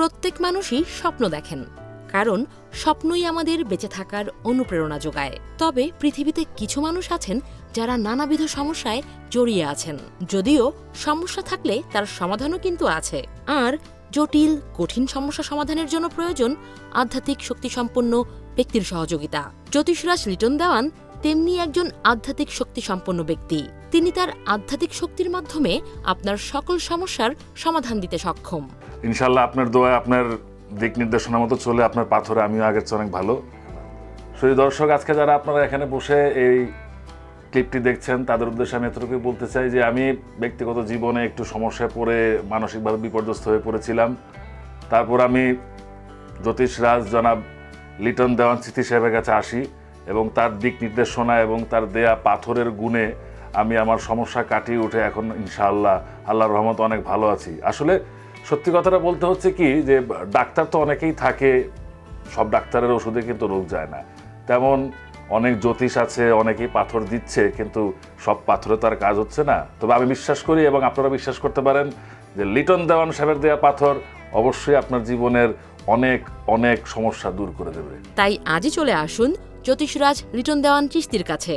প্রত্যেক মানুষই স্বপ্ন দেখেন, কারণ স্বপ্নই আমাদের বেঁচে থাকার অনুপ্রেরণা যোগায়। তবে পৃথিবীতে কিছু মানুষ আছেন যারা নানাবিধ সমস্যায় জড়িয়ে আছেন। যদিও সমস্যা থাকলে তার সমাধানও কিন্তু আছে। আর জটিল, কঠিন সমস্যা সমাধানের জন্য প্রয়োজন আধ্যাত্মিক শক্তিসম্পন্ন ব্যক্তির সহযোগিতা। জ্যোতিষরাজ লিটন দেওয়ান তেমনি একজন আধ্যাত্মিক শক্তিসম্পন্ন ব্যক্তি। তিনি তার আধ্যাত্মিক শক্তির মাধ্যমে আপনার সকল সমস্যার সমাধান দিতে সক্ষম। ইনশাল্লাহ আপনার দোয়া আপনার দিক নির্দেশনা মতো চলে আপনার পাথরে, আমিও আগের চেয়ে অনেক ভালো। সেই দর্শক, আজকে যারা আপনারা এখানে বসে এই ক্লিপটি দেখছেন, তাদের উদ্দেশ্যে আমি এতটুকুই বলতে চাই যে আমি ব্যক্তিগত জীবনে একটু সমস্যায় পড়ে, মানসিকভাবে বিপর্যস্ত হয়ে পড়েছিলাম। তারপর আমি জ্যোতিষ রাজ জনাব লিটন দেওয়ান স্মৃতি সাহেবের কাছে আসি এবং তার দিক নির্দেশনা এবং তার দেয়া পাথরের গুণে আমি আমার সমস্যা কাটিয়ে উঠে এখন ইনশাআল্লাহ, আল্লাহর রহমত অনেক ভালো আছি। আসলে সত্যি কথাটা বলতে হচ্ছে কি যে, ডাক্তার তো অনেকেই থাকে, সব ডাক্তারের ওষুধে কিন্তু রোগ যায় না। তেমন অনেক জ্যোতিষ আছে, অনেকেই পাথর দিচ্ছে, কিন্তু সব পাথরে তার কাজ হচ্ছে না। তবে আমি বিশ্বাস করি এবং আপনারা বিশ্বাস করতে পারেন যে, লিটন দেওয়ান সাহেবের দেয়া পাথর অবশ্যই আপনার জীবনের অনেক অনেক সমস্যা দূর করে দেবে। তাই আজই চলে আসুন জ্যোতিষরাজ লিটন দেওয়ান চিস্তির কাছে।